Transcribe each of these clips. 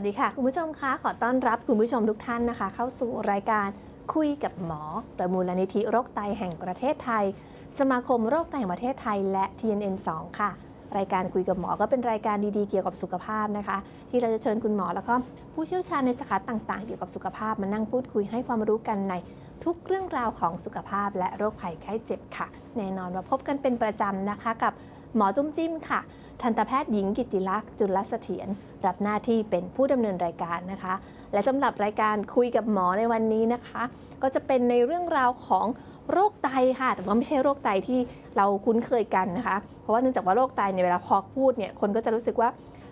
วัสดีค่ะ คุณผู้ชมคะขอต้อนรับคุณผู้ชมทุกท่านนะคะ เข้าสู่รายการคุยกับหมอโดยมูลนิธิโรคไตแห่งประเทศไทย สมาคมโรคไตแห่งประเทศไทย และ TNN 2 ค่ะ รายการคุยกับหมอก็เป็นรายการดีๆเกี่ยวกับสุขภาพนะคะ ที่เราจะเชิญคุณหมอแล้วก็ผู้เชี่ยวชาญในสาขาต่างๆ เกี่ยวกับสุขภาพมานั่งพูดคุยให้ความรู้กันในทุกเรื่องราวของสุขภาพและโรคภัยไข้เจ็บค่ะ แน่นอนว่าพบกันเป็นประจำนะคะกับหมอจุ้มจิ้มค่ะ ทันตแพทย์หญิงกิติลักษณ์จุลเสถียรรับหน้าที่เป็นผู้ดำเนินรายการนะคะ และสำหรับรายการคุยกับหมอในวันนี้นะคะ ก็จะเป็นในเรื่องราวของโรคไตค่ะ แต่ว่าไม่ใช่โรคไตที่เราคุ้นเคยกันนะคะ เพราะว่าเนื่องจากว่าโรคไตในเวลาพอพูดเนี่ยคนก็จะรู้สึกว่า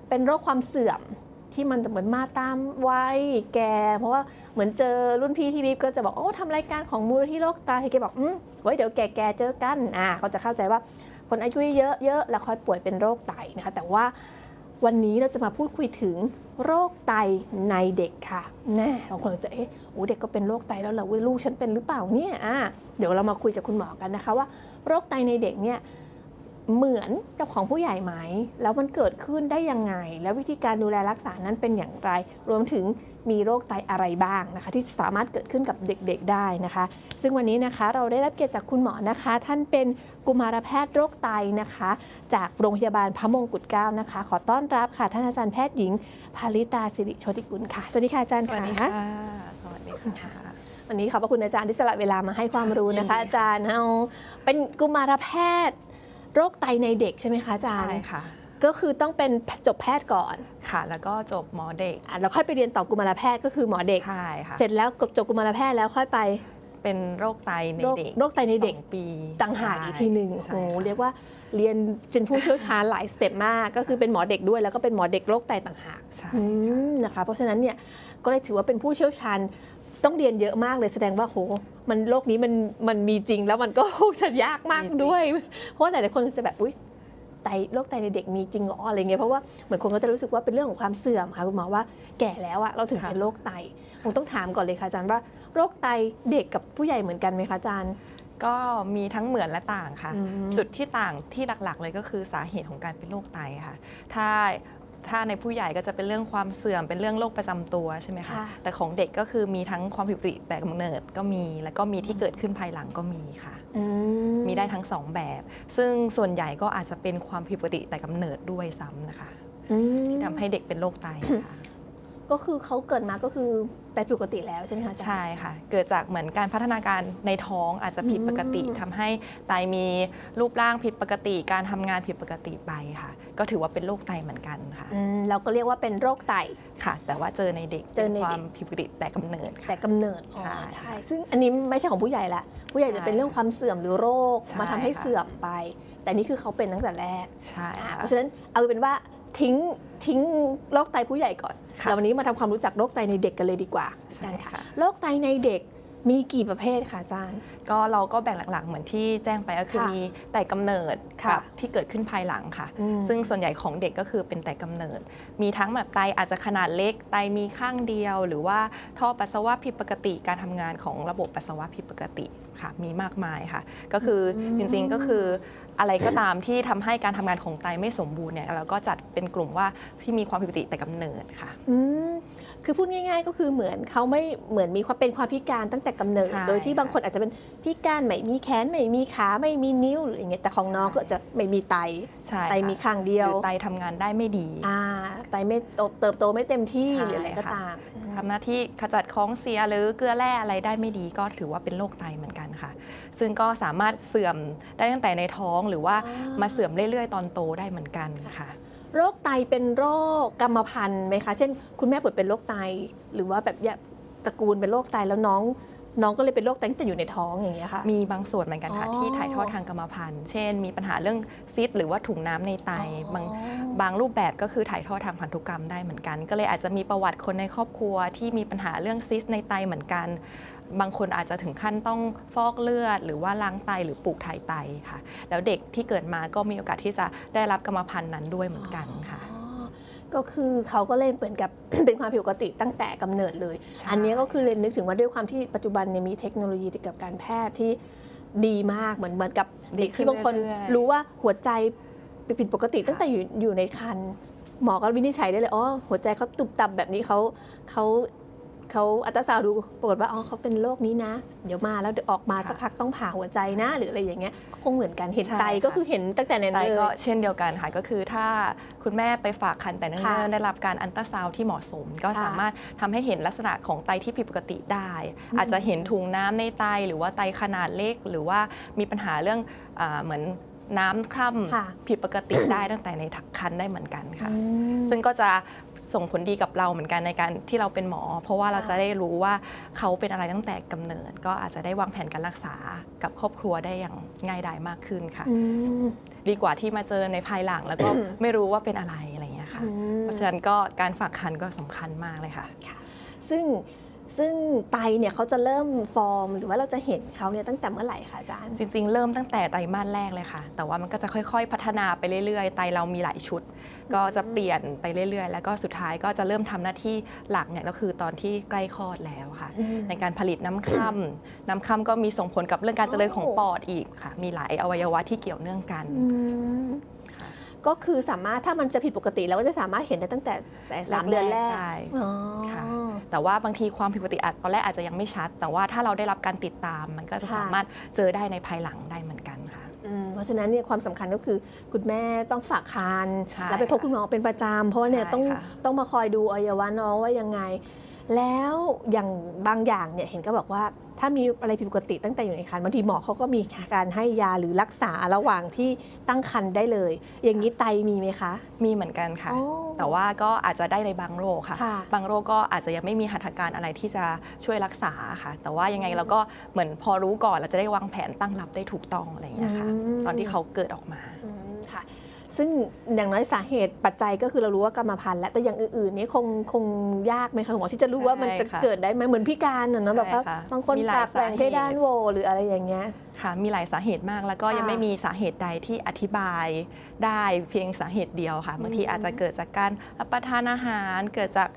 เป็นโรคความเสื่อมที่มันจะเหมือนมาตามวัยแก เพราะว่าเหมือนเจอรุ่นพี่ที่รีบก็จะบอกโอ้ทำรายการของมูลที่โรคไตแกบอกอืมไว้เดี๋ยวแก่ๆเจอกันอ่าเขาจะเข้าใจว่า คนอายุเยอะเยอะแล้วค่อยป่วยเป็นโรคไตนะคะ แต่ว่าวันนี้เราจะมาพูดคุยถึงโรคไตในเด็กค่ะแน่บางคนจะเอ๊ะโอ้เด็กก็เป็นโรคไตแล้วเหรอลูกฉันเป็นหรือเปล่าเนี่ยอ่าเดี๋ยวเรามาคุยกับคุณหมอกันนะคะว่า โรคไตในเด็กเนี่ย เหมือนกับของผู้ใหญ่ไหม แล้วมันเกิดขึ้นได้ยังไง แล้ววิธีการดูแลรักษานั้นเป็นอย่างไร รวมถึงมีโรคไตอะไรบ้างนะคะ ที่สามารถเกิดขึ้นกับเด็กๆได้นะคะ ซึ่งวันนี้นะคะเราได้รับเกียรติจากคุณหมอนะคะ ท่านเป็นกุมารแพทย์โรคไตนะคะ จากโรงพยาบาลพระมงกุฎเกล้านะคะ ขอต้อนรับค่ะท่านอาจารย์แพทย์หญิงภาริตาสิริโชติกุลค่ะ สวัสดีค่ะอาจารย์สวัสดีค่ะค่ะ สวัสดีค่ะวันนี้ขอบพระคุณอาจารย์ที่สละเวลามาให้ความรู้นะคะยินดีค่ะอาจารย์เอาเป็นกุมารแพทย์ โรคไตในเด็กใช่ไหมคะอาจารใช่ย์ค่ะ ก็คือต้องเป็นจบแพทย์ก่อนค่ะ แล้วก็จบหมอเด็กอะแล้วค่อยไปเรียนต่อกุมารแพทย์ก็คือหมอเด็ก ใช่ค่ะ เสร็จแล้วจบกุมารแพทย์แล้วค่อยไปเป็นโรคไตในโรคเด็กโรคไตในเด็ก สองปีต่างหากอีกทีหนึ่งโอ้ใช่โหค่ะ เรียกว่าเรียนเป็นผู้เชี่ยวชาญหลายสเต็ปมาก ก็คือเป็นหมอเด็กด้วยแล้วก็เป็นหมอเด็กโรคไตต่างหากใช่ อืมนะคะ เพราะฉะนั้นเนี่ยก็เลยถือว่าเป็นผู้เชี่ยวชาญ ต้องเรียนเยอะมากเลยแสดงว่าโหมันโรคนี้มันมันมีจริงแล้วมันก็ จะยากมากด้วย เพราะว่าหลายๆคนจะแบบอุ้ยไตโรคไตในเด็กมีจริงเหรออะไรเงี้ยเพราะว่าเหมือนคนก็จะรู้สึกว่าเป็นเรื่องของความเสื่อมค่ะคุณหมอว่าแก่แล้วอะเราถึงเป็นโรคไตคงต้องถามก่อนเลยค่ะอาจารย์ว่าโรคไตเด็กกับผู้ใหญ่เหมือนกันไหมคะอาจารย์ ก็มีทั้งเหมือนและต่างค่ะอืมจุดที่ต่างที่หลักๆเลยก็คือสาเหตุของการเป็นโรคไตค่ะ ถ้า ถ้าในผู้ใหญ่ก็จะเป็นเรื่องความเสื่อมเป็นเรื่องโรคประจำตัวใช่ไหมคะค่ะ แต่ของเด็กก็คือมีทั้งความผิดปกติแต่กำเนิดก็มี แล้วก็มีที่เกิดขึ้นภายหลังก็มีค่ะ อืมีได้ทั้งสองแบบ ซึ่งส่วนใหญ่ก็อาจจะเป็นความผิดปกติแต่กำเนิดด้วยซ้ำนะคะ อืมที่ทำให้เด็กเป็นโรคไตค่ะ ก็คือเขาเกิดมาก็คือเป็นปกติแล้วใช่ไหมคะอาจารย์ใช่ค่ะ เกิดจากเหมือนการพัฒนาการในท้องอาจจะผิดปกติอืมทำให้ไตมีรูปร่างผิดปกติ การทำงานผิดปกติไปค่ะ ก็ถือว่าเป็นโรคไตเหมือนกันค่ะอืมเราก็เรียกว่าเป็นโรคไตค่ะ แต่ว่าเจอในเด็กเจอในป็นคเด็วากมผิดปกติแต่กำเนิดค่ะแต่กำเนิดใช่อ๋อใช่ซึ่งอันนี้ไม่ใช่ของผู้ใหญ่ละผู้ใหญ่ใช่จะเป็นเรื่องความเสื่อมหรือโรคใช่มาทำให้ค่ะเสื่อมไป แต่นี่คือเขาเป็นตั้งแต่แรกใช่อ่าค่ะเพราะฉะนั้นเอาเป็นว่า ทิ้งทิ้งโรคไตผู้ใหญ่ก่อนค่ะเราวันนี้มาทำความรู้จักโรคไตในเด็กกันเลยดีกว่าใช่กันค่ะค่ะโรคไตในเด็กมีกี่ประเภทคะอาจารย์ ก็เราก็แบ่งหลักๆ เหมือนที่แจ้งไปก็คือค่ะมีแต่กำเนิดค่ะกับที่เกิดขึ้นภายหลังค่ะอืมซึ่งส่วนใหญ่ของเด็กก็คือเป็นแต่กำเนิด มีทั้งแบบไตอาจจะขนาดเล็ก ไตมีข้างเดียว หรือว่าท่อปัสสาวะผิดปกติ การทำงานของระบบปัสสาวะผิดปกติค่ะ มีมากมายค่ะ ก็คืออมจริงๆก็คือ อะไรก็ตามที่ทำให้การทำงานของไตไม่สมบูรณ์เนี่ยเราก็จัดเป็นกลุ่มว่าที่มีความผิดปกติแต่กำเนิดค่ะอืมคือพูดง่าย ๆ ก็คือเหมือนเขาไม่เหมือนมีความเป็นความพิการตั้งแต่กำเนิดใช่โดยที่บางคนอาจจะเป็นพิการไม่มีแขนไม่มีขาไม่มีนิ้วหรืออย่างเงี้ยแต่ของน้องก็จะไม่มีไตใช่ไตค่ะมีข้างเดีหยวรือไตทำงานได้ไม่ดีอ่าไตไม่โตเติบโตไม่เต็มที่ใช่หรืออะไรก็ค่ะตามทำหน้าที่ขจัดของเสียหรือเกลือแร่อะไรได้ไม่ดีก็ถือว่าเป็นโรคไตเหมือนกันค่ะ ซึ่งก็สามารถเสื่อมได้ตั้งแต่ในท้องหรือว่ามาเสื่อมเรื่อยๆ ตอนโตได้เหมือนกันค่ะ โรคไตเป็นโรคกรรมพันธุ์ไหมคะ เช่น คุณแม่ป่วยเป็นโรคไต หรือว่าแบบแยกตระกูลเป็นโรคไตแล้วน้องน้องก็เลยเป็นโรคไตตั้งแต่อยู่ในท้องอย่างเงี้ยค่ะ มีบางส่วนเหมือนกันค่ะอ๋อที่ถ่ายทอดทางกรรมพันธุ์ เช่น มีปัญหาเรื่องซิสต์หรือว่าถุงน้ำในไตบางอ๋อบางรูปแบบก็คือถ่ายทอดทางพันธุกรรมได้เหมือนกัน ก็เลยอาจจะมีประวัติคนในครอบครัวที่มีปัญหาเรื่องซิสต์ในไตเหมือนกัน บางคนอาจจะถึงขั้นต้องฟอกเลือด หรือว่าล้างไตหรือปลูกถ่ายไตค่ะ แล้วเด็กที่เกิดมาก็มีโอกาสที่จะได้รับกรรมพันธุ์นั้นด้วยเหมือนกันค่ะอ๋อก็คือเขาก็เลยเหมือนกับ เป็นความผิดปกติตั้งแต่กำเนิดเลยใช่อันนี้ก็คือเลยนึกถึงว่าด้วยความที่ปัจจุบันเนี่ยมีเทคโนโลยีเกี่ยวกับการแพทย์ที่ดีมากเหมือนเหมือนกับเด็กที่บางคนดีขึ้นเรื่อยๆรู้ว่าหัวใจผิดปกติตั้งแต่อยู่อยู่ในครรภ์หมอก็วินิจฉัยได้เลยอ๋อหัวใจเขาตุบตับแบบนี้เขาเขา เขาอัลตราซาวด์ดูปรากฏว่าอ๋อเขาเป็นโรคนี้นะ เดี๋ยวมาแล้วเดี๋ยวออกมาค่ะสักพักต้องผ่าหัวใจนะ หรืออะไรอย่างเงี้ยคงเหมือนกันเห็นใช่ไตค่ะก็คือเห็นตั้งแต่ในไตนั้นเลก็ยเช่นเดียวกันค่ะก็คือถ้าคุณแม่ไปฝากคันแต่เนิ่ค่ะนๆได้รับการอันตราซาวด์ที่เหมาะสม ก็ค่ะสามารถทำให้เห็นลักษณะของไตที่ผิดปกติได้อืมอาจจะเห็นถุงน้ำในไตหรือว่าไตขนาดเล็ก หรือว่ามีปัญหาเรื่องอาเหมือน น้ำคร่ค่ะำผิดปกติได้ตั้งแต่ในคันได้เหมือนกันค่ะอืมซึ่งก็จะส่งผลดีกับเราเหมือนกันในการที่เราเป็นหมอ เพราะว่าเราค่ะจะได้รู้ว่าเขาเป็นอะไรตั้งแต่กำเนิด ก็อาจจะได้วางแผนการรักษากับครอบครัวได้อย่างง่ายดายมากขึ้นค่ะอืมดีกว่าที่มาเจอในภายหลังแล้วก็อืมไม่รู้ว่าเป็นอะไรอะไรอย่างเงี้ยค่ะอืมเพราะฉะนั้นก็การฝากคันก็สำคัญมากเลยค่ะ ซึ่ง ซึ่งไตเนี่ยเขาจะเริ่มฟอร์ม หรือว่าเราจะเห็นเขาเนี่ยตั้งแต่เมื่อไหร่คะอาจารย์ จริง ๆ เริ่มตั้งแต่ไตรมาสแรกเลยค่ะ แต่ว่ามันก็จะค่อยๆ พัฒนาไปเรื่อยๆ ไตเรามีหลายชุด ก็จะเปลี่ยนไปเรื่อยๆ แล้วก็สุดท้ายก็จะเริ่มทำหน้าที่หลักเนี่ยก็คือตอนที่ใกล้คลอดแล้วค่ะอืมในการผลิตน้ำค่ำน้ำค่ำก็มีส่งผลกับเรื่องการเจริญของโอ้ปอดอีกค่ะ มีหลายอวัยวะที่เกี่ยวเนื่องกันอืม ก็คือสามารถถ้ามันจะผิดปกติเราก็จะสามารถเห็นได้ตั้งแต่แต่สามเดือนแรกได้อ๋อค่ะ แต่ว่าบางทีความผิดปกติอาจตอนแรกอาจจะยังไม่ชัด แต่ว่าถ้าเราได้รับการติดตามมันก็จะค่ะสามารถเจอได้ในภายหลังได้เหมือนกันค่ะอืมเพราะฉะนั้นเนี่ยความสำคัญก็คือคุณแม่ต้องฝากครรภ์ใช่แล้วไปพบคุณหมอเป็นประจำเพราะว่าเนี่ยใช่ต้องค่ะต้องมาคอยดูอวัยวะน้องว่ายังไง แล้วอย่างบางอย่างเนี่ยเห็นก็บอกว่าถ้ามีอะไรผิดปกติตั้งแต่อยู่ในครรภ์บางทีหมอเขาก็มีการให้ยาหรือรักษาระหว่างที่ตั้งครรภ์ได้เลย อย่างนี้ไตมีไหมคะ มีเหมือนกันค่ะอ๋อแต่ว่าก็อาจจะได้ในบางโรคค่ะค่ะ บางโรคก็อาจจะยังไม่มีหัตถการอะไรที่จะช่วยรักษาค่ะ แต่ว่ายังไงเราก็เหมือนพอรู้ก่อนเราจะได้วางแผนตั้งรับได้ถูกต้องอะไรอย่างเงี้ยค่ะอืมตอนที่เขาเกิดออกมาอืมค่ะ ซึ่งอย่างน้อยสาเหตุปัจจัยก็คือเรารู้ว่ากรรมพันธุ์แล้วแต่อย่างอื่นๆนี่คงคงยากไหมคะคุณหมอที่จะรู้ว่ามันจะใช่ค่ะเกิดได้ไหมเหมือนพิการน่ะเนอะแบบว่าใช่ค่ะบางคนมีหลายปากแหว่งสาเหตุเพดานโหวหรืออะไรอย่างเงี้ยค่ะมีหลายสาเหตุมากแล้วก็ยังค่ะไม่มีสาเหตุใดที่อธิบายได้เพียงสาเหตุเดียวค่ะบางทีอืมอาจจะเกิดจากการรับประทานอาหารเกิดจาก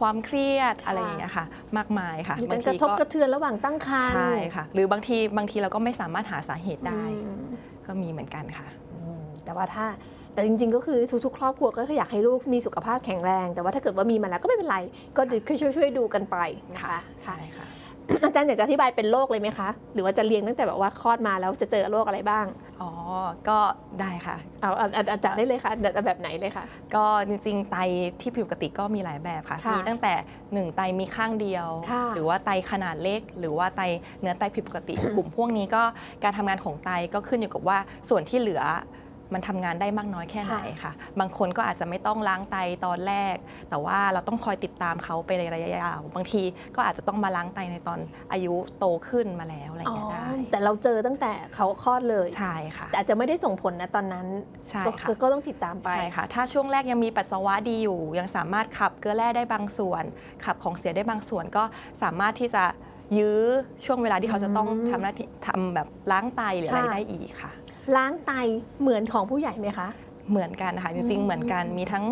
ความเครียดค่ะอะไรอย่างเงี้ยค่ะ มากมายค่ะมีบาการงกทีระทบกระเทือนระหว่างตั้งครรภ์ใช่ค่ะ หรือบางทีบางทีเราก็ไม่สามารถหาสาเหตุได้อืมก็มีเหมือนกันค่ะอืมแต่ว่าถ้า แต่จริงๆ ก็คือทุกๆ ครอบครัวก็อยากให้ลูกมีสุขภาพแข็งแรง แต่ว่าถ้าเกิดว่ามีมาแล้วก็ไม่เป็นไร ก็เดี๋ยวช่วยๆดูกันไปนะคะใช่ค่ะอาจารย์อยากจะอธิบายเป็นโรคเลยไหมคะ หรือว่าจะเรียงตั้งแต่แบบว่าคลอดมาแล้วจะเจอโรคอะไรบ้าง อ๋อ ก็ได้ค่ะ เอาเอาเอาอาจารย์ได้เลยค่ะเดี๋ยวเอาแบบไหนเลยค่ะ ก็จริงๆ ไตที่ผิดปกติก็มีหลายแบบค่ะค่ะมีตั้งแต่หนึ่งไตมีข้างเดียวค่ะหรือว่าไตขนาดเล็ก หรือว่าไตเนื้อไตผิดปกติ กลุ่มพวกนี้ก็การทำงานของไตก็ขึ้นอยู่กับว่าส่วนที่เหลือ มันทำงานได้มากน้อยแค่ไหนค่ะ บางคนก็อาจจะไม่ต้องล้างไตตอนแรก แต่ว่าเราต้องคอยติดตามเขาไปในระยะยาว บางทีก็อาจจะต้องมาล้างไตในตอนอายุโตขึ้นมาแล้วอะไรอย่างเงี้ยได้แต่เราเจอตั้งแต่เขาคลอดเลย ใช่ค่ะ แต่อาจจะไม่ได้ส่งผลนะตอนนั้นใช่ก็ค่ะก็ต้องติดตามไป ใช่ค่ะ ถ้าช่วงแรกยังมีปัสสาวะดีอยู่ ยังสามารถขับเกลือแร่ได้บางส่วน ขับของเสียได้บางส่วนก็สามารถที่จะยื้อช่วงเวลาที่เขาจะต้องอืมทำหน้าที่ทำแบบล้างไตหรืออะไรค่ะ ได้อีกค่ะ ล้างไตเหมือนของผู้ใหญ่ไหมคะ เหมือนกันค่ะจริงอืๆมเหมือนกันมีทั้ง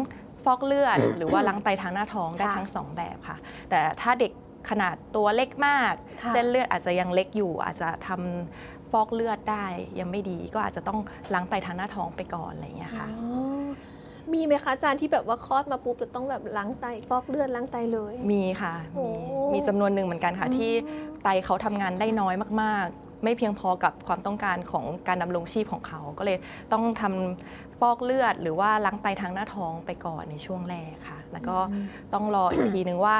ฟอกเลือด หรือว่าล้างไตทางหน้าท้องได้ค่ะทั้งสองแบบค่ะ แต่ถ้าเด็กขนาดตัวเล็กมากค่ะเส้นเลือดอาจจะยังเล็กอยู่ อาจจะทำฟอกเลือดได้ยังไม่ดีก็อาจจะต้องล้างไตทางหน้าท้องไปก่อนอะไรอย่างเงี้ยค่ะอ๋อมีไหมคะอาจารย์ที่แบบว่าคลอดมาปุ๊บจะต้องแบบล้างไตฟอกเลือดล้างไตเลยมีค่ะโอ้มีมีจำนวนหนึ่งเหมือนกันค่ะอืมที่ไตเขาทำงานได้น้อยมากๆ ไม่เพียงพอกับความต้องการของการดำรงชีพของเขา ก็เลยต้องทำฟอกเลือด หรือว่าล้างไตทางหน้าท้องไปก่อนในช่วงแรกค่ะ แล้วก็ต้องรออีกทีนึงว่า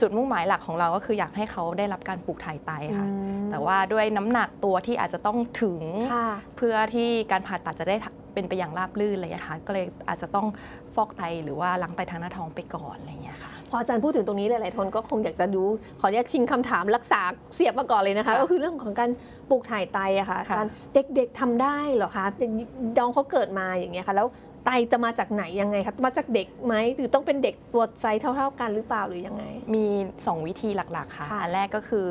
จุดมุ่งหมายหลักของเราก็คืออยากให้เขาได้รับการปลูกถ่ายไตค่ะอืมแต่ว่าด้วยน้ำหนักตัวที่อาจจะต้องถึงค่ะเพื่อที่การผ่าตัดจะได้เป็นไปอย่างราบรื่นอะไรอย่างเลยค่ะก็เลยอาจจะต้องฟอกไตหรือว่าล้างไตทางหน้าท้องไปก่อนอะไรอย่างเงี้ยค่ะ พออาจารย์พูดถึงตรงนี้หลาย ๆ คนก็คงอยากจะดูขออนุญาตชิงคำถามรักษาเสียบมาก่อนเลยนะคะค่ะก็คือเรื่องของการปลูกถ่ายไตอะค่ะอาค่ะจารย์เด็ก ๆทำได้เหรอคะน้องเขาเกิดมาอย่างเงี้ยค่ะ แล้วไตจะมาจากไหนยังไงคะมาจากเด็กไหมหรือต้องเป็นเด็กตัวไซส์เท่า ๆ กันหรือเปล่าหรือยังไง มี 2 วิธีหลัก ๆ ค่ะค่ะอันแรกก็คือ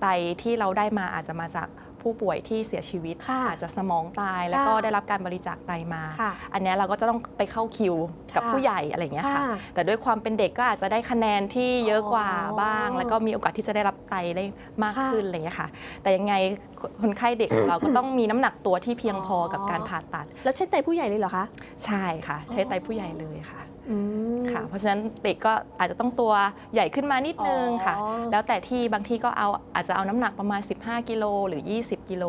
ไตที่เราได้มาอาจจะมาจาก ผู้ป่วยที่เสียชีวิตค่ะอาจจะสมองตายแล้วก็ได้รับการบริจาคไตมา ค่ะอันเนี้ยเราก็จะต้องไปเข้าคิวกับค่ะผู้ใหญ่อะไรอย่างเงี้ยค่ะ ค่ะแต่ด้วยความเป็นเด็กก็อาจจะได้คะแนนที่เยอะกว่าอ๋อบ้างแล้วก็มีโอกาสที่จะได้รับไตได้มากค่ะ ขึ้นอะไรอย่างเงี้ยค่ะ แต่ยังไงคนไข้เด็กของเราก็ต้องมีน้ำหนักตัวที่เพียงพอกับการผ่าตัด แล้วใช่ไตผู้ใหญ่เลยเหรอคะ ใช่ค่ะ ใช้ไตอ๋อผู้ใหญ่เลยค่ะ อืม ค่ะ เพราะฉะนั้นเด็กก็อาจจะต้องตัวใหญ่ขึ้นมานิดนึงค่ะ อ๋อ แล้วแต่ที่บางที่ก็เอาอาจจะเอาน้ำหนักประมาณ 15 กิโลหรือ 20 กิโล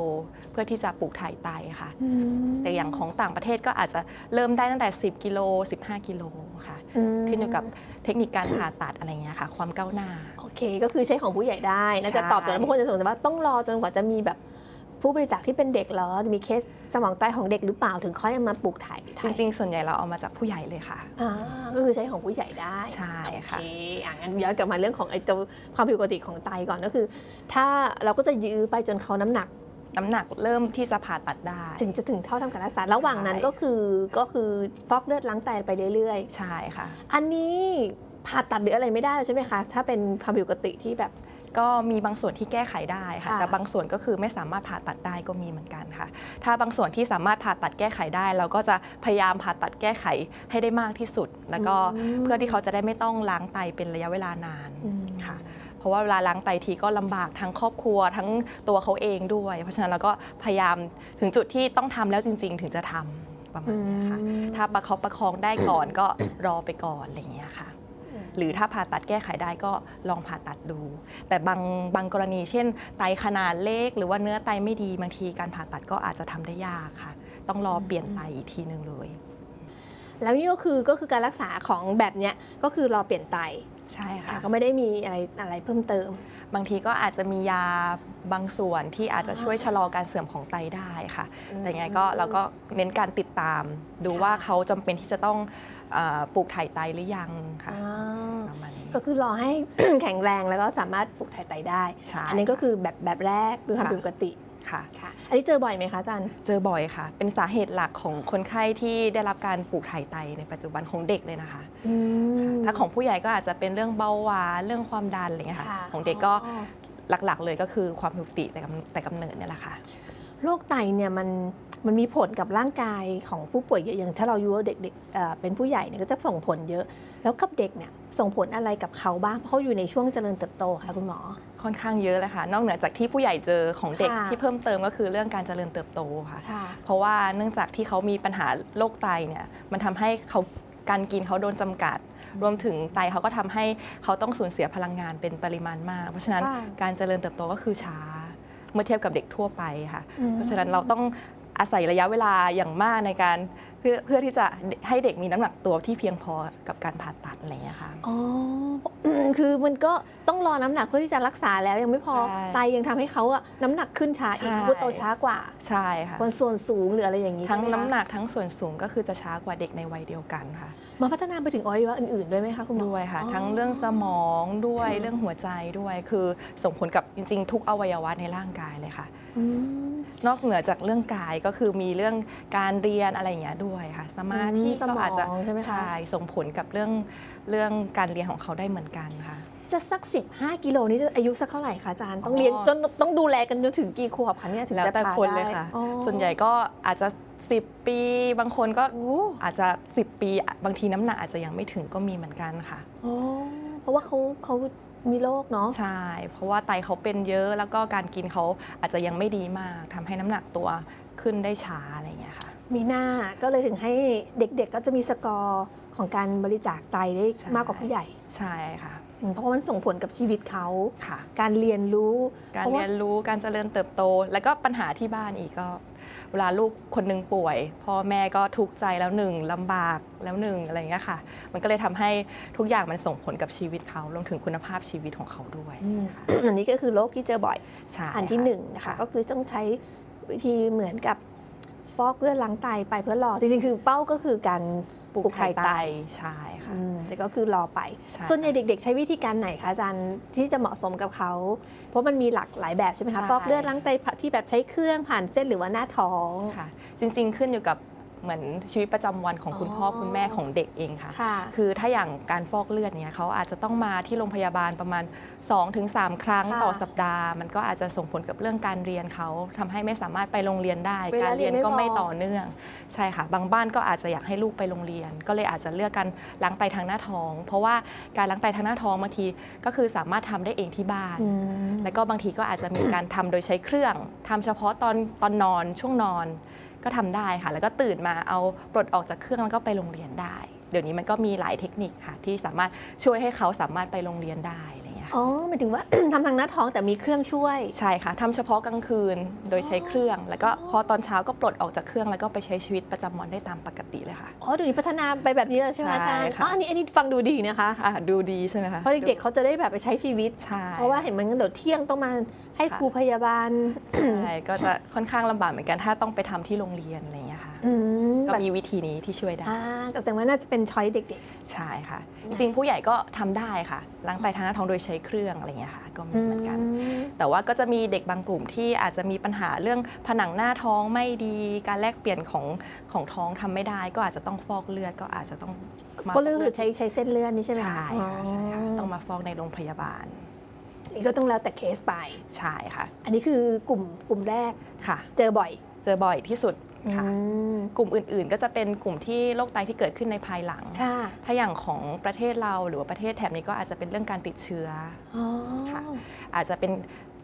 เพื่อที่จะปลูกถ่ายไตค่ะ อืมแต่อย่างของต่างประเทศก็อาจจะเริ่มได้ตั้งแต่ 10 กิโล 15 กิโลค่ะ มขึ้นอยู่กับเทคนิคการผ่าตัดอะไรเงี้ยค่ะ ความก้าวหน้า โอเค ก็คือใช้ของผู้ใหญ่ได้น่าจะใช่ ตอบโจทย์แล้วบางคนจะสงสัยว่าต้องรอจนกว่าจะมีแบบ ผู้บริจาคที่เป็นเด็กเหรอจะมีเคสสมองตายของเด็กหรือเปล่าถึงค่อยเอามาปลูกถ่ายจริงๆ ส่วนใหญ่เราเอามาจากผู้ใหญ่เลยค่ะอ่าก็คือใช้ของผู้ใหญ่ได้ใช่โอค่ะเคอะงั้นย้อนกลับมาเรื่องของไอ้ตัวความผิดปกติของไตก่อนก็คือ ถ้าเราก็จะยื้อไปจนเขาน้ำหนักน้ำหนักเริ่มที่จะผ่าตัดได้ ถึงจะถึงเท่าทำการรักษาระหว่างนั้นใช่ก็คือก็คือฟอกเลือดล้างไตไปเรื่อยใช่ค่ะๆอันนี้ผ่าตัดหรืออะไรไม่ได้เลยใช่ไหมคะ ถ้าเป็นความผิดปกติที่แบบ ก็มีบางส่วนที่แก้ไขได้ค่ะ ค่ะแต่บางส่วนก็คือไม่สามารถผ่าตัดได้ก็มีเหมือนกันค่ะ ถ้าบางส่วนที่สามารถผ่าตัดแก้ไขได้ เราก็จะพยายามผ่าตัดแก้ไขให้ได้มากที่สุด แล้วก็อืม เพื่อที่เขาจะได้ไม่ต้องล้างไตเป็นระยะเวลานานอืม ค่ะ เพราะว่าเวลาล้างไตทีก็ลำบากทั้งครอบครัวทั้งตัวเขาเองด้วย เพราะฉะนั้นเราก็พยายามถึงจุดที่ต้องทำแล้วจริง ๆ ถึงจะทำประมาณเนี้ยค่ะ อืม ถ้าประคับประคองได้ก่อนก็รอไปก่อนอะไรอย่างเงี้ยค่ะ หรือถ้าผ่าตัดแก้ไขได้ก็ลองผ่าตัดดู แต่บางบางกรณี เช่น ไตขนาดเล็ก หรือว่าเนื้อไตไม่ดีบางทีการผ่าตัดก็อาจจะทำได้ยากค่ะ ต้องรอเปลี่ยนไตอีกทีหนึ่งเลย แล้วนี่ก็คือก็คือการรักษาของแบบเนี้ยก็คือรอเปลี่ยนไตใช่ค่ะก็ไม่ได้มีอะไรอะไรเพิ่มเติม บางทีก็อาจจะมียาบางส่วนที่อาจจะช่วยชะลอการเสื่อมของไตได้ค่ะ แต่ยังไงก็เราก็เน้นการติดตาม ดูว่าเขาจำเป็นที่จะต้องเออปลูกถ่ายไตหรือยังค่ะอ่าประมาณนี้ก็คือรอให้ แข็งแรงแล้วก็สามารถปลูกถ่ายไตได้ ใช่ อันนี้ก็คือแบบแบบแรกคือความค่ะผิดปกติค่ะ ค่ะ อันนี้เจอบ่อยไหมคะอาจารย์เจอบ่อยค่ะ เป็นสาเหตุหลักของคนไข้ที่ได้รับการปลูกถ่ายไตในปัจจุบันของเด็กเลยนะคะค่ะถ้าของผู้ใหญ่ก็อาจจะเป็นเรื่องเบาหวานเรื่องความดันอะไรอย่างเงี้ยค่ะค่ะ ของเด็กก็อ๋อหลักๆเลยก็คือความผิดปกติแต่กำแต่กำเนิดเนี่ยแหละค่ะ โรคไตเนี่ยมัน มันมีผลกับร่างกายของผู้ป่วยเยอะอย่างถ้าเราอยู่ว่าเด็กๆเอ่อเป็นผู้ใหญ่เนี่ยก็จะส่งผลเยอะ แล้วกับเด็กเนี่ยส่งผลอะไรกับเขาบ้างเพราะเขาอยู่ในช่วงเจริญเติบโตค่ะคุณหมอ ค่อนข้างเยอะเลยค่ะ นอกเหนือจากที่ผู้ใหญ่เจอของเด็กค่ะที่เพิ่มเติมก็คือเรื่องการเจริญเติบโตค่ะค่ะ เพราะว่าเนื่องจากที่เขามีปัญหาโรคไตเนี่ยมันทำให้เขาการกินเขาโดนจำกัด รวมถึงไตเขาก็ทำให้เขาต้องสูญเสียพลังงานเป็นปริมาณมาก เพราะฉะนั้นค่ะการเจริญเติบโตก็คือช้าเมื่อเทียบกับเด็กทั่วไปค่ะอืมเพราะฉะนั้นเราต้อง อาศัยระยะเวลาอย่างมากในการเพื่อเพื่อที่จะให้เด็กมีน้ำหนักตัวที่เพียงพอกับการผ่าตัดอะไรอย่างเงี้ยค่ะ อ๋ออืมคือมันก็ต้องรอน้ำหนักเพื่อที่จะรักษาแล้วยังไม่พอใช่ไตยังทำให้เขาอะน้ำหนักขึ้นช้าอีกใช่ เขาก็โตช้ากว่าใช่ค่ะคนส่วนสูงหรืออะไรอย่างนี้ทั้งใช่ไมคะน้ำหนักทั้งส่วนสูงก็คือจะช้ากว่าเด็กในวัยเดียวกันค่ะ มาพัฒนาไปถึงอวัยวะอื่นๆด้วยไหมคะคุณหมอ ด้วยค่ะอ๋อทั้งเรื่องสมองด้วยอืมเรื่องหัวใจด้วย คือส่งผลกับจริง ๆ ทุกอวัยวะในร่างกายเลยค่ะ อืม นอกเหนือจากเรื่องกายก็คือมีเรื่องการเรียนอะไรอย่างเงี้ยด้วยค่ะ สมาธิอืมสมองก็อาจจะใช่ไหมคะ ใช่ส่งผลกับเรื่องเรื่องการเรียนของเขาได้เหมือนกันค่ะ จะสัก 15 กิโลนี่จะอายุสักเท่าไหร่คะอาจารย์ต้องอ๋อเลี้ยงจนต้องดูแลกันจนถึงกี่ขวบคะเนี่ยถึงแล้วจะแต่พาคนได้เลยค่ะ อ๋อส่วนใหญ่ก็อาจจะ 10 ปี บางคนก็โอ้อาจจะ 10 ปี บางทีน้ำหนักอาจจะยังไม่ถึงก็มีเหมือนกันค่ะ โอ้เพราะว่าเขาเขา มีโรคเนาะใช่ เพราะว่าไตเขาเป็นเยอะแล้วก็การกินเขาอาจจะยังไม่ดีมากทำให้น้ำหนักตัวขึ้นได้ช้าอะไรอย่างเงี้ยค่ะ มีหน้าก็เลยถึงให้เด็กๆก็จะมีสกอร์ของการบริจาคไตได้ใช่ มากกว่าผู้ใหญ่ใช่ค่ะ อืมเพราะว่ามันส่งผลกับชีวิตเขา ค่ะ การเรียนรู้การพะว่ เรียนรู้การเจริญเติบโต แล้วก็ปัญหาที่บ้านอีกก็ เวลาลูกคนหนึงป่วย พ่อแม่ก็ทุกข์ใจแล้วหนึ่งลำบากแล้วหนึ่งอะไรอย่างเงี้ยค่ะ มันก็เลยทำให้ทุกอย่างมันส่งผลกับชีวิตเขารวมถึงคุณภาพชีวิตของเขาด้วยอืมอันนี้ก็คือโรคที่เจอบ่อยใช่อันที่หนึ่งนะคะก็คือต้องใช้วิธีเหมือนกับฟอกเลือดล้างไตไปเพื่อรอจริงๆคือเป้าก็คือการ ปลูกถ่ายไตใช่ค่ะอืมแต่ก็คือรอไปใช่ส่วนใหญ่เด็ก ๆ ใช้วิธีการไหนคะอาจารย์ที่จะเหมาะสมกับเขา เพราะมันมีหลากหลายแบบใช่ไหมคะฟอกเลือดล้างไตที่แบบใช้เครื่องผ่านเส้นหรือว่าหน้าท้องค่ะ จริง ๆ ขึ้นอยู่กับ เหมือนชีวิตประจำวันของคุณพ่ออ๋อคุณแม่ของเด็กเองค่ะค่ะ คือถ้าอย่างการฟอกเลือดเนี่ยเขาอาจจะต้องมาที่โรงพยาบาลประมาณ 2-3 ครั้งค่ะต่อสัปดาห์ มันก็อาจจะส่งผลกับเรื่องการเรียนเขาทำให้ไม่สามารถไปโรงเรียนได้เวลาการเรียนเรียนไม่ก็ไม่พอต่อเนื่องใช่ค่ะ บางบ้านก็อาจจะอยากให้ลูกไปโรงเรียน ก็เลยอาจจะเลือกการล้างไตทางหน้าท้อง เพราะว่าการล้างไตทางหน้าท้องบางทีก็คือสามารถทำได้เองที่บ้านอืมแล้วก็บางทีก็อาจจะมีการทำโดยใช้เครื่องทำเฉพาะตอนตอนนอนช่วงนอน ก็ทำได้ค่ะ แล้วก็ตื่นมาเอาปลดออกจากเครื่องแล้วก็ไปโรงเรียนได้ เดี๋ยวนี้มันก็มีหลายเทคนิคค่ะ ที่สามารถช่วยให้เขาสามารถไปโรงเรียนได้อะไรอย่างเงี้ยค่ะอ๋อหมายถึงว่าทำทางหน้าท้องแต่มีเครื่องช่วย ใช่ค่ะทำเฉพาะกลางคืนโดยใช้เครื่อง แล้วก็พอตอนเช้าก็ปลดออกจากเครื่องแล้วก็ไปใช้ชีวิตประจำวันได้ตามปกติเลยค่ะอ๋อเดี๋ยวนี้พัฒนาไปแบบนี้แล้วใช่ไหมอาจารย์ใช่ค่ะอ๋ออันนี้อันนี้ฟังดูดีนะคะอะดูดีใช่ไหมคะเพราะเด็กๆเขาจะได้แบบไปใช้ชีวิตใช่เพราะว่าเห็นมันเดี๋ยวเที่ยงต้องมา ให้ค่ะครูพยาบาลใช่ก็จะค่อนข้างลำบากเหมือนกันถ้าต้องไปทำที่โรงเรียนอะไรอย่างเงี้ยค่ะอืมก็แบบมีวิธีนี้ที่ช่วยได้อ่าก็แสดงว่าน่าจะเป็นช้อยเด็กใช่ค่ะ จริงๆผู้ใหญ่ก็ทำได้ค่ะล้างไตทางหน้าท้องโดยใช้เครื่องอะไรอย่างเงี้ยค่ะ ก็ๆมีเหมือนกันมแต่ว่าก็จะมีเด็กบางกลุ่มที่อาจจะมีปัญหาเรื่องผนังหน้าท้องไม่ดี การแลกเปลี่ยนของของท้องทำไม่ได้ ก็อาจจะต้องฟอกเลือดก็อาจจะต้องมาก็เลือดใช้ใช้เส้นเลือดนี่ใช่ไหมใช่คะค่ะใช่ค่ะต้องมาฟอกในโรงพยาบาล นี่ก็ต้องแล้วแต่เคสไป ใช่ค่ะ อันนี้คือกลุ่มกลุ่มแรกค่ะ เจอบ่อย เจอบ่อยที่สุดค่ะอืมกลุ่มอื่นๆ ก็จะเป็นกลุ่มที่โรคไตที่เกิดขึ้นในภายหลังค่ะถ้าอย่างของประเทศเราหรือว่าประเทศแถบนี้ก็อาจจะเป็นเรื่องการติดเชื้ออ๋อค่ะอาจจะเป็น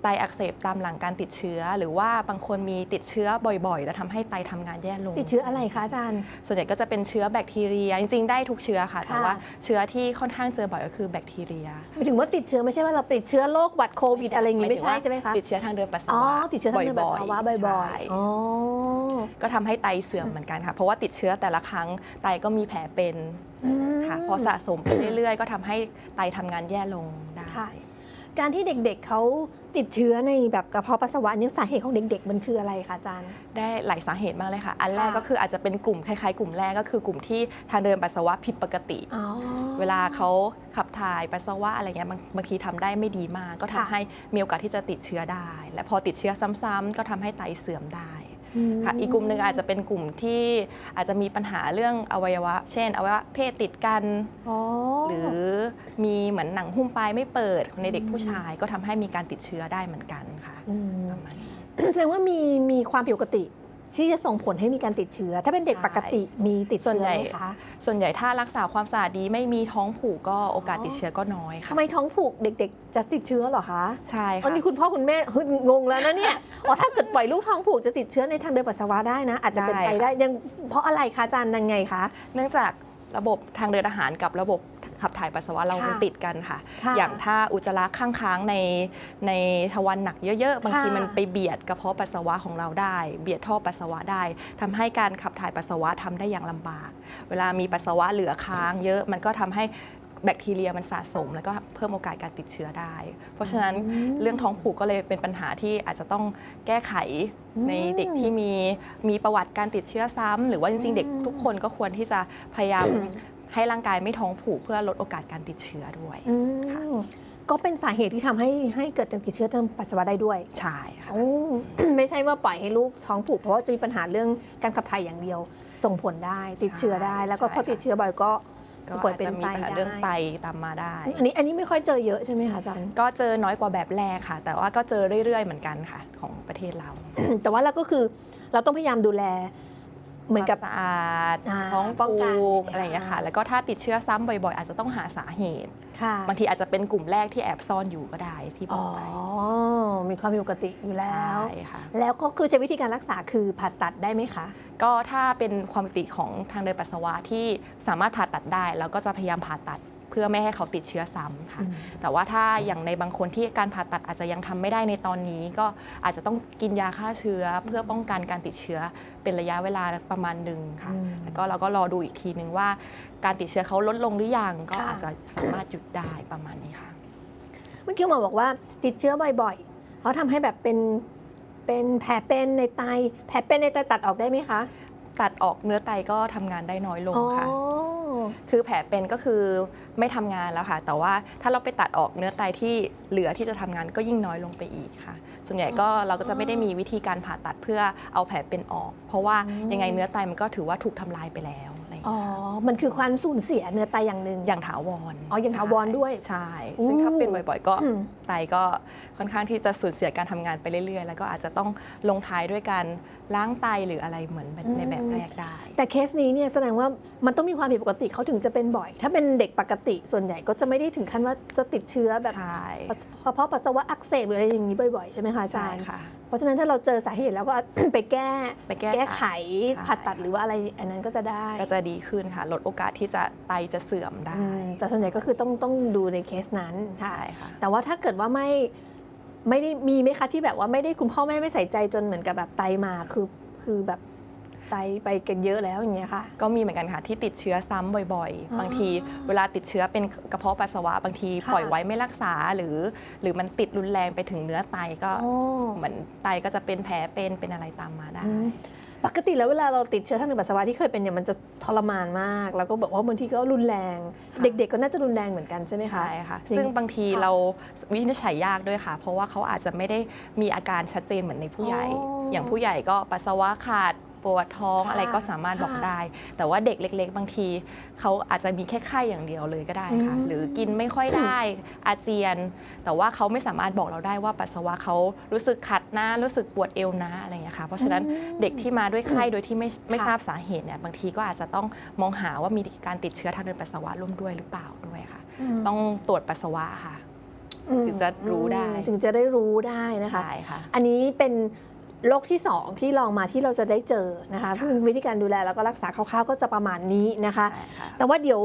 ไตอักเสบตามหลังการติดเชื้อ หรือว่าบางคนมีติดเชื้อบ่อยๆ แล้วทำให้ไตทำงานแย่ลง ติดเชื้ออะไรคะอาจารย์ ส่วนใหญ่ก็จะเป็นเชื้อแบคทีเรีย จริงๆ ได้ทุกเชื้อค่ะ แต่ค่ะว่าเชื้อที่ค่อนข้างเจอบ่อยก็คือแบคทีเรียหมายถึงว่าติดเชื้อไม่ใช่ว่าเราติดเชื้อโรคหวัดโควิดอะไรอย่างงี้ไม่ใช่ใช่ไหมคะ ติดเชื้อทางเดินปัสสาอ๋อวะติดเชื้อทางเดินปัสสาวะบ่อยใช่ๆอ๋อก็ทำให้ไตเสื่อมเหมือนกันค่ะ เพราะว่าติดเชื้อแต่ละครั้งไตก็มีแผลเป็นอืม ค่ะ พอสะสมไปเรื่อยๆ ก็ทำให้ไตทำงานแย่ลงได้ ค่ะ การที่เด็กๆเขาติดเชื้อในแบบกระเพาะปัสสาวะนี่สาเหตุของเด็ก ๆ มันคืออะไรคะอาจารย์ ได้หลายสาเหตุมากเลยค่ะ อันแรกค่ะก็คืออาจจะเป็นกลุ่มคล้ายๆ กลุ่มแรกก็คือกลุ่มที่ทางเดินปัสสาวะผิดปกติอ๋อเวลาเขาขับถ่ายปัสสาวะอะไรเงี้ยบางบางทีทำได้ไม่ดีมาก ก็ทำค่ะให้มีโอกาสที่จะติดเชื้อได้ และพอติดเชื้อซ้ำๆก็ทำให้ไตเสื่อมได้ม ค่ะอีกกลุ่มหนึ่งอาจจะเป็นกลุ่มที่อาจจะมีปัญหาเรื่องอวัยวะ เช่น อวัยวะเพศติดกันอ๋อหรือมีเหมือนหนังหุ้มปลายไม่เปิดในเด็กอืมผู้ชายก็ทำให้มีการติดเชื้อได้เหมือนกันค่ะอืมประมาณนี้แสดงว่ามีมีความผิดปกติ ที่จะส่งผลให้มีการติดเชื้อ ถ้าเป็นเด็กใช่ปกติมีติดส่เชื้วนอใหญ่ไหมคะส่วนใหญ่ถ้ารักษาความสะอาดดีไม่มีท้องผูกก็โอกาสอ๋อติดเชื้อก็น้อยค่ะ ทำไมท้องผูกเด็กๆ จะติดเชื้อเหรอคะใช่อัค่ะนนี้คุณพ่อคุณแม่เฮ้ยงงแล้วนะเนี่ย อ๋อถ้าเกิดปล่อยลูกท้องผูกจะติดเชื้อในทางเดินปัสสาวะได้นะ อาจจะเป็นไปได้ยังเพราะอะไรคะอาจารย์ยังไงคะ เนื่องจากระบบทางเดินอาหารกับระบบ ขับถ่ายปัสสาวะเราค่ะมันติดกันค่ะ ค่ะอย่างถ้าอุจจาระข้างค้างในในทวารหนักเยอะๆ บางทีค่ะมันไปเบียดกระเพาะปัสสาวะของเราได้ เบียดท่อปัสสาวะได้ทำให้การขับถ่ายปัสสาวะทำได้อย่างลำบาก เวลามีปัสสาวะเหลือค้างเยอะมันก็ทำให้แบคทีเรียมันสะสม แล้วก็เพิ่มโอกาสการติดเชื้อได้ เพราะฉะนั้นอืมเรื่องท้องผูกก็เลยเป็นปัญหาที่อาจจะต้องแก้ไขอืมในเด็กที่มีมีประวัติการติดเชื้อซ้ำหรือว่าจริงๆ เด็กอืมทุกคนก็ควรที่จะพยายาม ให้ร่างกายไม่ท้องผูกเพื่อลดโอกาสการติดเชื้อด้วยอืค่ะมก็เป็นสาเหตุที่ทำให้ให้เกิดการติดเชื้อทางปัสสาวะได้ด้วย ใช่ค่ะโอ้ไม่ใช่ว่าปล่อยให้ลูกท้องผูกเพราะว่าจะมีปัญหาเรื่องการขับถ่ายอย่างเดียว ส่งผลได้ติดเชื้อได้ แล้วก็พอติดเชื้อบ่อยก็ก็ป่วยอาจเป็นจะมีไตปัญหาได้เรื่องไตตามมาได้ อันนี้อันนี้ไม่ค่อยเจอเยอะใช่ไหมคะอาจารย์ ก็เจอน้อยกว่าแบบแรกค่ะ แต่ว่าก็เจอเรื่อยๆเหมือนกันค่ะ ของประเทศเรา แต่ว่าเราก็คือเราต้องพยายามดูแล เหมือนกับควาสะอาดอ่าท้องป้องกันผูกอะไรอย่างเงี้ยค่ะ แล้วก็ถ้าติดเชื้อซ้ำบ่อยๆ อาจจะต้องหาสาเหตุค่ะบางทีอาจจะเป็นกลุ่มแรกที่แอบซ่อนอยู่ก็ได้ที่บอ๋ออกไปมีความผิดปกติอยู่แล้วใช่ค่ะแล้วก็คือจะวิธีการรักษาคือผ่าตัดได้ไหมคะ ก็ถ้าเป็นความผิดปกติของทางเดินปัสสาวะที่สามารถผ่าตัดได้ เราก็จะพยายามผ่าตัด เพื่อไม่ให้เขาติดเชื้อซ้ำค่ะอืมแต่ว่าถ้าอย่างในบางคนที่การผ่าตัดอาจจะยังทำไม่ได้ในตอนนี้ ก็อาจจะต้องกินยาฆ่าเชื้อ เพื่อป้องกันการติดเชื้อเป็นระยะเวลาประมาณหนึ่งค่ะอืมแล้วก็เราก็รอดูอีกทีนึงว่า การติดเชื้อเขาลดลงหรือยังก็ค่ะอาจจะสามารถหยุดได้ประมาณนี้ค่ะเมื่อกี้หมอบอกว่าติดเชื้อบ่อยๆเพราะทำให้แบบเป็นเป็นแผลเป็นในไตแผลเป็นในไตตัดออกได้ไหมคะ ตัดออกเนื้อไตก็ทำงานได้น้อยลงอ๋อค่ะ คือแผลเป็นก็คือไม่ทำงานแล้วค่ะ แต่ว่าถ้าเราไปตัดออกเนื้อไตที่เหลือที่จะทำงานก็ยิ่งน้อยลงไปอีกค่ะ ส่วนใหญ่ก็เราก็จะไม่ได้มีวิธีการผ่าตัดเพื่อเอาแผลเป็นออก เพราะว่าอืมยังไงเนื้อไตมันก็ถือว่าถูกทำลายไปแล้ว อะไรอย่างอ๋อเงี้ยค่ะมันคือความสูญเสียเนื้อไตอย่างหนึ่งอย่างถาวรอ๋ออย่างถาวรด้วย ใช่ ซึ่งถ้าเป็นบ่อยๆ ก็อืมไตก็ค่อนข้างที่จะสูญเสียการทำงานไปเรื่อยๆ แล้วก็อาจจะต้องลงท้ายด้วยการล้างไตหรืออะไรเหมือนในแบบแรกได้ แต่เคสนี้เนี่ยแสดงว่ามันต้องมีความผิดปกติเขาถึงจะเป็นบ่อย ถ้าเป็นเด็กปกติส่วนใหญ่ก็จะไม่ได้ถึงขั้นว่าจะติดเชื้อแบบใช่กระเพาะปัสสาวะอักเสบหรืออะไรอย่างนี้บ่อยๆ ใช่ไหมคะอาใช่จารย์ค่ะ ราะฉะนั้นถ้าเราเจอสาเหตุแล้วก็ ไปแก้ไปแก้แก้ไขใช่ ผ่าตัดหรือว่าอะไรอันนั้นก็จะได้ก็จะดีขึ้นค่ะ ลดโอกาสที่จะไตจะเสื่อมได้อืมแต่ส่วนใหญ่ก็คือต้องต้องดูในเคสนั้นค่ะ ใช่ค่ะ แต่ว่าถ้าเกิดว่าไม่ไม่ได้มีไหมคะที่แบบว่าไม่ได้คุณพ่อแม่ไม่ใส่ใจจนเหมือนกับแบบไตมาคือคือแบบ ไตไปกันเยอะแล้วอย่างเงี้ยค่ะ ก็มีเหมือนกันค่ะที่ติดเชื้อซ้ำบ่อยอ๋อๆบางทีเวลาติดเชื้อเป็นกระเพาะปัสสาวะบางทีค่ะปล่อยไว้ไม่รักษาหรือ หรือมันติดรุนแรงไปถึงเนื้อไตก็โอ้เหมือนไตก็จะเป็นแผลเป็นเป็นอะไรตามมาได้อืมปกติแล้วเวลาเราติดเชื้อทางเดินปัสสาวะที่เคยเป็นเนี่ยมันจะทรมานมาก แล้วก็บอกว่าบางทีก็รุนแรงค่ะเด็ก ๆ ก็น่าจะรุนแรงเหมือนกันใช่ไหมคะใช่ค่ะจริงซึ่งบางทีค่ะเราวินิจฉัยยากด้วยค่ะ เพราะว่าเขาอาจจะไม่ได้มีอาการชัดเจนเหมือนในผู้ใหญ่อ๋อออย่างผู้ใหญ่ก็ปัสสาวะขาด ปวดท้องค่ะอะไรก็สามารถบอกค่ะได้ แต่ว่าเด็กเล็ก ๆ บางทีเขาอาจจะมีแค่ไข้อย่างเดียวเลยก็ได้ค่ะอืมหรือกินไม่ค่อยได้อาเจียน แต่ว่าเขาไม่สามารถบอกเราได้ว่าปัสสาวะเขารู้สึกขัดนะรู้สึกปวดเอวนะอะไรอย่างเงี้ยค่ะเพราะฉะนั้นอืมเด็กที่มาด้วยไข้โดยที่ไม่ไม่ค่ะทราบสาเหตุเนี่ยบางทีก็อาจจะต้องมองหาว่ามีการติดเชื้อทางเดินปัสสาวะร่วมด้วยหรือเปล่าด้วยค่ะมต้องตรวจปัสสาวะค่ะมถึงจะรู้ได้ ถึงจะได้รู้ได้นะคะใช่ค่ะอันนี้เป็น โรคที่ 2 ที่ลองมาที่เราจะได้เจอนะคะซึ่งวิธีการดูแลแล้วก็รักษาคร่าวๆก็จะประมาณนี้นะคะใช่ค่ะแต่ว่าเดี๋ยว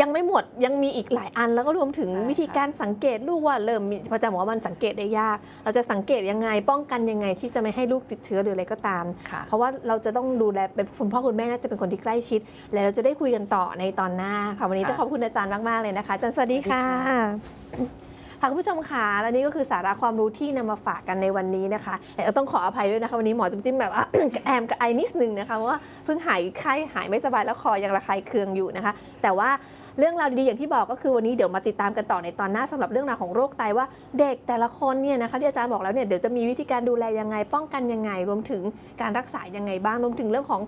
ยังไม่หมดยังมีอีกหลายอันแล้วก็รวมถึงใช่ค่ะวิธีการสังเกตลูกว่าเริ่มมีพระอาจารย์บอกว่ามันสังเกตได้ยาก เราจะสังเกตยังไง ป้องกันยังไงที่จะไม่ให้ลูกติดเชื้อหรืออะไรก็ตามค่ะเพราะว่าเราจะต้องดูแลเป็นคุณพ่อคุณแม่น่าจะเป็นคนที่ใกล้ชิด และเราจะได้คุยกันต่อในตอนหน้าค่ะวันนี้ค่ะต้องขอบคุณอาจารย์มากๆเลยนะคะอาจารย์สวัสดีค่ะสวัสดี ค่ะคุณผู้ชมค่ะและนี่ก็คือสาระความรู้ที่นำมาฝากกันในวันนี้นะคะแต่ก็ต้องขออภัยด้วยนะคะวันนี้หมอจุ๊บจิ้มแบบว่าแอมกับไอนิดนึงนะคะเพราะว่าเพิ่งหายไข้หายไม่สบายแล้วคอยังระคายเคืองอยู่นะคะ แต่ว่าเรื่องราวดีๆอย่างที่บอกก็คือวันนี้เดี๋ยวมาติดตามกันต่อในตอนหน้าสำหรับเรื่องราวของโรคไตว่าเด็กแต่ละคนเนี่ยนะคะที่อาจารย์บอกแล้วเนี่ยเดี๋ยวจะมีวิธีการดูแลยังไงป้องกันยังไง รวมถึงการรักษายังไงบ้างรวมถึงเรื่องของ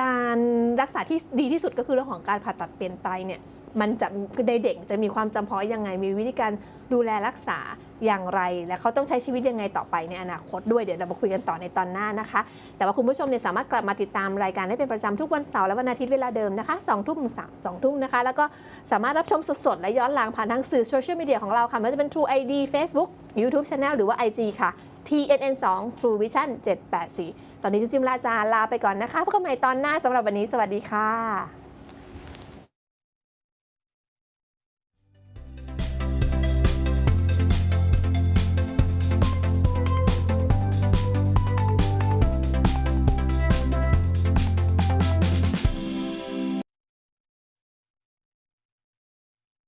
การรักษาที่ดีที่สุดก็คือเรื่องของการผ่าตัดเปลี่ยนไตเนี่ย มันจะในเด็กจะมีความจำเพาะยังไง มีวิธีการดูแลรักษาอย่างไร และเขาต้องใช้ชีวิตยังไงต่อไปในอนาคตด้วยเดี๋ยวเรามาคุยกันต่อในตอนหน้านะคะ แต่ว่าคุณผู้ชมเนี่ยสามารถกลับมาติดตามรายการได้เป็นประจำทุกวันเสาร์และวันอาทิตย์เวลาเดิมนะคะ2ทุ่มถึง3 2ทุ่มนะคะ แล้วก็สามารถรับชมสดๆ และย้อนหลังผ่านทางสื่อโซเชียลมีเดียของเราค่ะไม่ว่าจะเป็น True ID Facebook YouTube Channel หรือว่า IG ค่ะ TNN 2 True Vision 784 ตอนนี้จุ๊จิมลาจาลาไปก่อนนะคะพบกันใหม่ตอนหน้าสำหรับวันนี้สวัสดีค่ะ